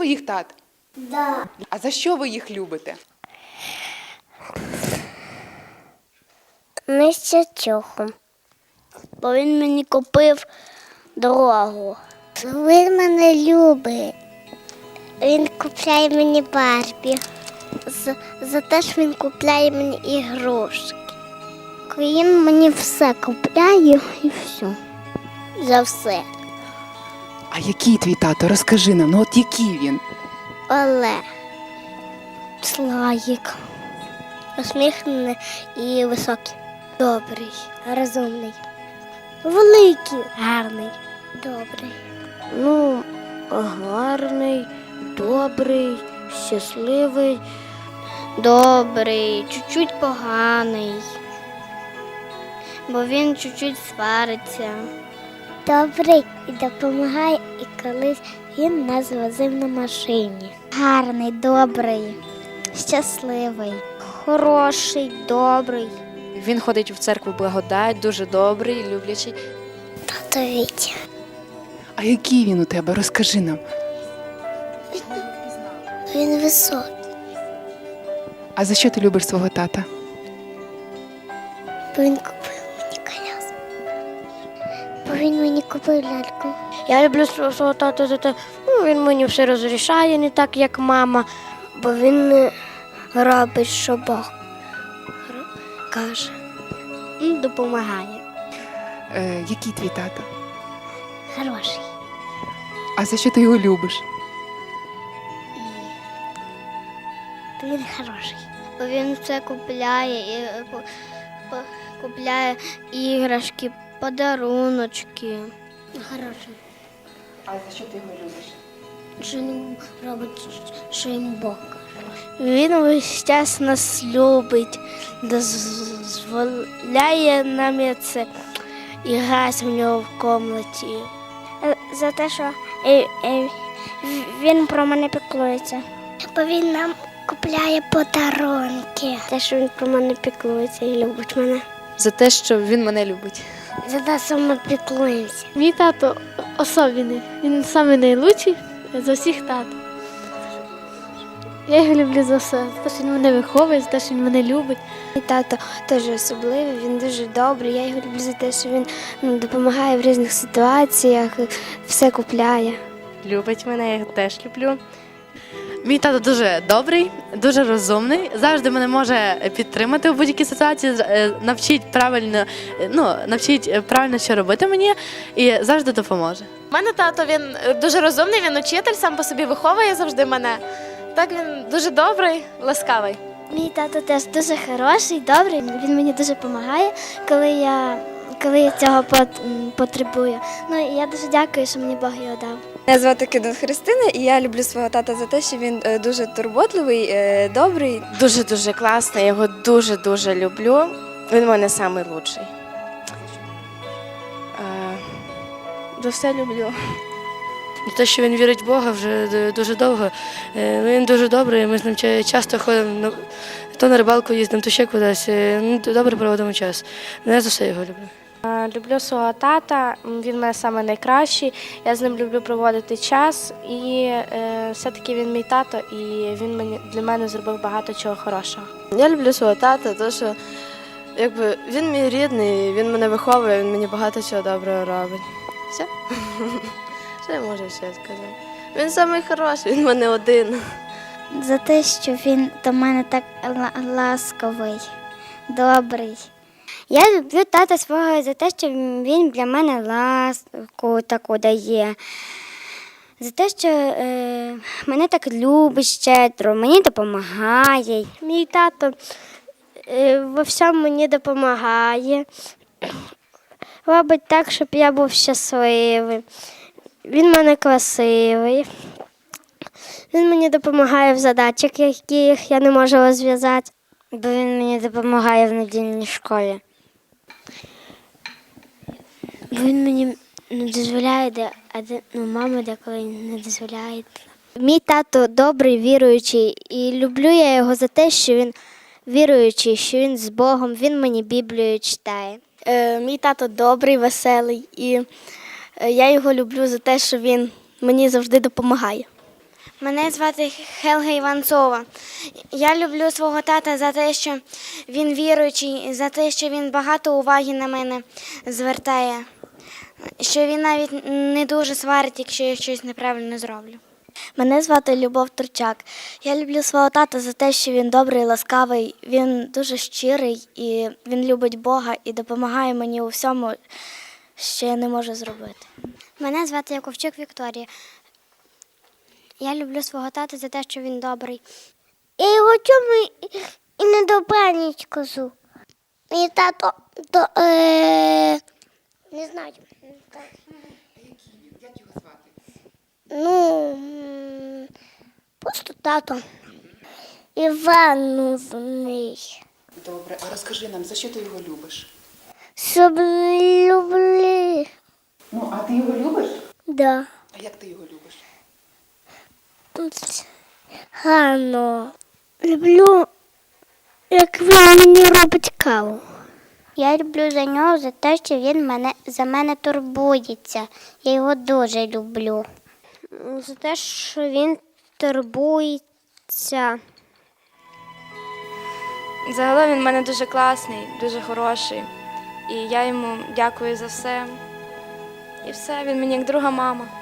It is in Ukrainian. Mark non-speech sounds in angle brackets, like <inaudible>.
своїх тат? Да. А за що ви їх любите? Не ще цього. Бо він мені купив дорогу. Він мене любить. Він купляє мені Барбі. За, за те, що він купляє мені ігрушки. Він мені все купляє і все. За все. А який твій тато? Розкажи нам, ну от який він? Олег. Слаїк. Усміхнений і високий. Добрий, розумний. Великий. Гарний. Добрий. Ну, гарний, добрий, щасливий. Добрий, чуть-чуть поганий. Бо він чуть-чуть свариться. Добрий і допомагає, і колись він нас возив на машині. Гарний, добрий, щасливий, хороший, добрий. Він ходить в церкву благодать, дуже добрий, люблячий. Тато Вітя. А який він у тебе? Розкажи нам. Він високий, А за що ти любиш свого тата? бо він купив. Бо він мені купив ляльку. Я люблю свого, тата за те, ну, він мені все розрішає, не так, як мама, бо він не робить, що Бог каже. І допомагає. Е, який твій тато? Хороший. А за що ти його любиш? Він хороший. Бо він все купляє і е, купляє іграшки, подаруночки. Хороший. А за що ти його любиш? Що він робить, що Бог. Він весь час нас любить, дозволяє нам це і газ в нього в комнаті. За те, що він про мене піклується. Бо він нам купляє подарунки. Те, що він про мене піклується і любить мене. За те, що він мене любить. За те, що ми піклуємося. Мій тато особливий. Він самий найлучший за всіх тат. Я його люблю за все. За те, що він мене виховує, за те, що він мене любить. Мій тато теж особливий, він дуже добрий. Я його люблю за те, що він ну, допомагає в різних ситуаціях, все купляє. Любить мене, я його теж люблю. Мій тато дуже добрий, дуже розумний. Завжди мене може підтримати в будь-якій ситуації, е, навчить правильно, е, ну, навчить е, правильно, що робити мені, і завжди допоможе. У мене тато він дуже розумний, він учитель, сам по собі виховує завжди мене. Так він дуже добрий, ласкавий. Мій тато теж дуже хороший, добрий. Він мені дуже допомагає, коли я, коли я цього потребую. Ну і я дуже дякую, що мені Бог його дав. Мене звати Кидон Христина, і я люблю свого тата за те, що він е, дуже турботливий, е, добрий. Дуже дуже класно, я його дуже дуже люблю. Він в мене найкращий. За все люблю. Те, що він вірить в Бога вже дуже довго. Е, Він дуже добрий, ми з ним часто ходимо на- то на рибалку їздимо, то ще кудись. Е, ну, Добре проводимо час. Я за все його люблю. Люблю свого тата, він в мене саме найкращий. Я з ним люблю проводити час, і е, все-таки він мій тато, і він мені для мене зробив багато чого хорошого. Я люблю свого тата, тому що якби, він мій рідний, він мене виховує, він мені багато чого доброго робить. Все. <laughs> Що я можу ще сказати? Він самий хороший, він в мене один. За те, що він до мене так ла- ласковий, добрий. Я люблю тата свого за те, що він для мене ласку таку дає. За те, що е, мене так любить щедро, мені допомагає. Мій тато е, во всьому мені допомагає. Робить так, щоб я був щасливий. Він в мене красивий. Він мені допомагає в задачах, яких я не можу розв'язати. Бо він мені допомагає в недільній школі. Він мені не дозволяє, де, а де, ну, мама деколи не дозволяє. Мій тато добрий, віруючий, і люблю я його за те, що він віруючий, що він з Богом, він мені Біблію читає. Е, мій тато добрий, веселий, і е, я його люблю за те, що він мені завжди допомагає. Мене звати Хелга Іванцова. Я люблю свого тата за те, що він віруючий, за те, що він багато уваги на мене звертає, що він навіть не дуже сварить, якщо я щось неправильно зроблю. Мене звати Любов Турчак. Я люблю свого тата за те, що він добрий, ласкавий, він дуже щирий і він любить Бога і допомагає мені у всьому, що я не можу зробити. Мене звати Яковчук Вікторія. Я люблю свого тата за те, що він добрий. Я його чому і не добраніч кажу. Мій тато то, е, не знаю. Як його звати? Ну, просто тато. Івановний. Добре, а розкажи нам, за що ти його любиш? Щоб люблю. Ну, а ти його любиш? Да. А як ти його любиш? Гарно. Люблю, як він мені робить каву. Я люблю за нього за те, що він мене, за мене турбується. Я його дуже люблю. За те, що він турбується. Загалом він в мене дуже класний, дуже хороший. І я йому дякую за все. І все, він мені як друга мама.